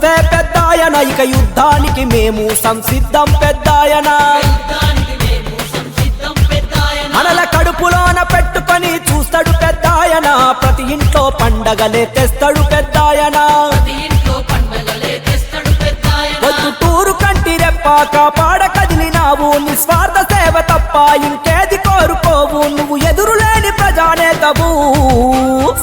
నువ్వే పెద్దాయన ఇక యుద్ధానికి మేము సంసిద్ధం పెద్దాయన. మనల కడుపులోన పెట్టుకొని చూస్తాడు పెద్దాయన. ప్రతి ఇంట్లో పండగలే తెస్తాడు పెద్దాయన. వద్దు తూరు కంటి రెప్పాక పాడ కదిలినావు నిస్వార్థ సేవ తప్ప ఇంకేది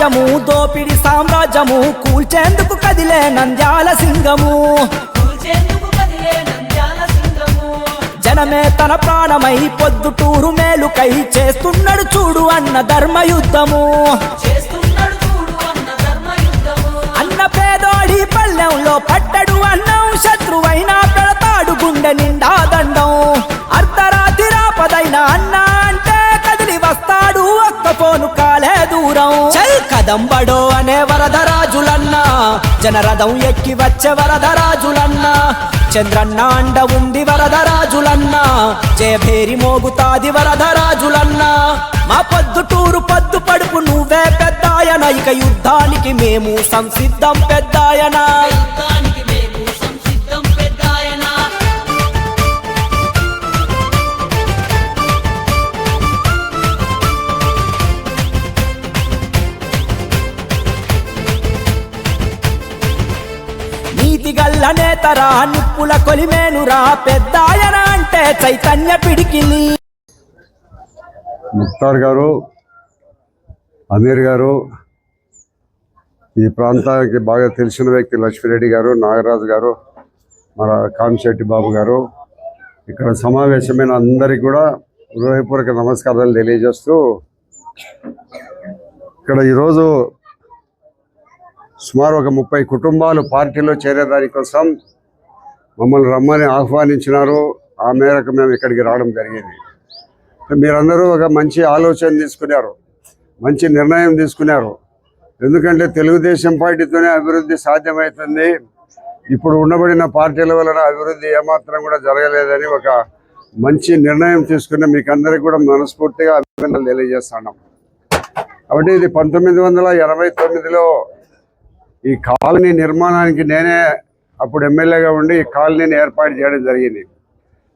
రాజ్యము దోపిడి సామ్రాజ్యము కూల్చేందుకు కదిలే నంద్యాల సింగము. జనమే తన ప్రాణమై పొద్దుటూరు మేలుకై చేస్తున్నాడు చూడు అన్న ధర్మయుద్ధము. అన్న పేదోడి పల్లెంలో పట్టడు చల్ అనే వరదరాజులన్నా. జనరథం ఎక్కి వచ్చే వరదరాజులన్నా. చంద్రన్న అండ ఉంది వరదరాజులన్నా. జయభేరి మోగుతాది వరదరాజులన్నా. మా పొద్దుటూరు పద్దు పడుపు నువ్వే పెద్దాయన. ఇక యుద్ధానికి మేము సంసిద్ధం పెద్దాయనా. నీతి గల్ల నేతరా నిప్పుల కొలిమేనురా పెద్దాయన అంటే చైతన్య పిడికిలి. ముక్తార్ గారు అమీర్ గారు ఈ ప్రాంతానికి బాగా తెలిసిన వ్యక్తి లక్ష్మీరెడ్డి గారు నాగరాజు గారు మన కామిశెట్టి బాబు గారు. ఇక్కడ సమావేశమైన అందరికీ కూడా హృదయపూర్వక నమస్కారాలు తెలియజేస్తూ ఇక్కడ ఈరోజు సుమారు ఒక ముప్పై కుటుంబాలు పార్టీలో చేరేదాని కోసం మమ్మల్ని రమ్మని ఆహ్వానించినారు. ఆ మేరకు మేము ఇక్కడికి రావడం జరిగింది. మీరందరూ ఒక మంచి ఆలోచన తీసుకున్నారు. మంచి నిర్ణయం తీసుకున్నారు. ఎందుకంటే తెలుగుదేశం పార్టీతోనే అభివృద్ధి సాధ్యమవుతుంది. ఇప్పుడు ఉండబడిన పార్టీల వలన అభివృద్ధి ఏమాత్రం కూడా జరగలేదని ఒక మంచి నిర్ణయం తీసుకున్న మీకు అందరికీ కూడా మనస్ఫూర్తిగా అభినందనలు తెలియజేస్తున్నాం. కాబట్టి ఇది పంతొమ్మిది వందల ఎనభై తొమ్మిదిలో ఈ కాలనీ నిర్మాణానికి నేనే అప్పుడు ఎమ్మెల్యేగా ఉండి ఈ కాలనీని ఏర్పాటు చేయడం జరిగింది.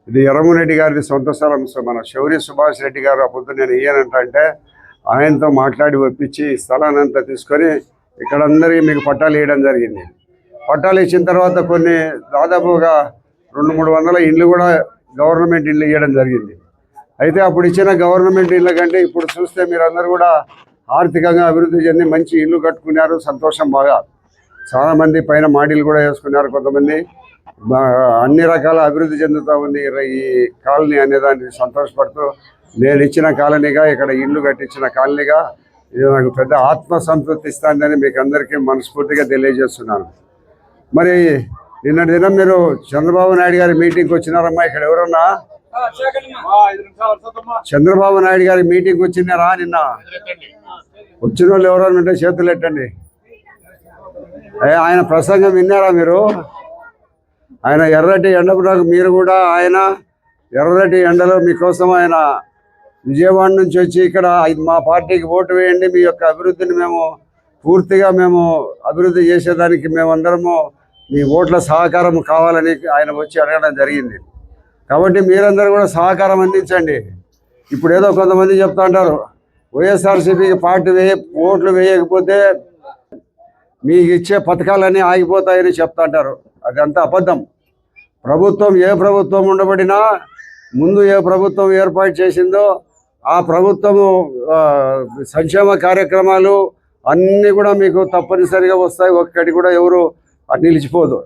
ఇది ఎర్రమరెడ్డి గారిది సొంత స్థలం మన శౌరి సుభాష్ రెడ్డి గారు అప్పుడు నేను ఇయ్యనంట ఆయనతో మాట్లాడి ఒప్పించి ఈ స్థలాన్ని అంతా తీసుకొని ఇక్కడ అందరికీ మీకు పట్టాలు ఇవ్వడం జరిగింది. పట్టాలు ఇచ్చిన తర్వాత కొన్ని దాదాపుగా రెండు మూడు వందల ఇండ్లు కూడా గవర్నమెంట్ ఇల్లు ఇవ్వడం జరిగింది. అయితే అప్పుడు ఇచ్చిన గవర్నమెంట్ ఇళ్ళ కంటే ఇప్పుడు చూస్తే మీరందరూ కూడా ఆర్థికంగా అభివృద్ధి చెంది మంచి ఇల్లు కట్టుకున్నారు సంతోషం బాగా. చాలా మంది పైన మాడీలు కూడా వేసుకున్నారు కొంతమంది. అన్ని రకాల అభివృద్ధి చెందుతూ ఉంది. ఈ- కాలనీ అనే దాన్ని సంతోషపడుతూ నేను ఇచ్చిన కాలనీగా ఇక్కడ ఇల్లు కట్టించిన కాలనీగా ఇది నాకు పెద్ద ఆత్మ సంతృప్తి ఇస్తుందని మీకు అందరికీ మనస్ఫూర్తిగా తెలియజేస్తున్నాను. మరి నిన్నటి దినం మీరు చంద్రబాబు నాయుడు గారి మీటింగ్కి వచ్చినారమ్మా ఇక్కడ ఎవరన్నా? చంద్రబాబు నాయుడు గారి మీటింగ్కి వచ్చినారా నిన్న? వచ్చిన వాళ్ళు ఎవరైనా ఉంటే చేతులు ఎట్టండి. ఆయన ప్రసంగం విన్నారా మీరు? ఆయన ఎర్రటి ఎండకు మీరు కూడా ఆయన ఎర్రటి ఎండలో మీకోసం ఆయన విజయవాడ నుంచి వచ్చి ఇక్కడ మా పార్టీకి ఓటు వేయండి మీ యొక్క అభివృద్ధిని మేము పూర్తిగా మేము అభివృద్ధి చేసేదానికి మేమందరము మీ ఓట్ల సహకారం కావాలని ఆయన వచ్చి అడగడం జరిగింది. కాబట్టి మీరందరూ కూడా సహకారం అందించండి. ఇప్పుడు ఏదో కొంతమంది చెప్తా ఉంటారు వైఎస్ఆర్సీపీకి పార్టీ వేయ ఓట్లు వేయకపోతే మీకు ఇచ్చే పథకాలన్నీ ఆగిపోతాయని చెప్తాంటారు. అదంతా అబద్ధం. ప్రభుత్వం ఏ ప్రభుత్వం ఉండబడినా ముందు ఏ ప్రభుత్వం ఏర్పాటు చేసిందో ఆ ప్రభుత్వము సంక్షేమ కార్యక్రమాలు అన్నీ కూడా మీకు తప్పనిసరిగా వస్తాయి. ఒక్కటి కూడా ఎవరు నిలిచిపోదు.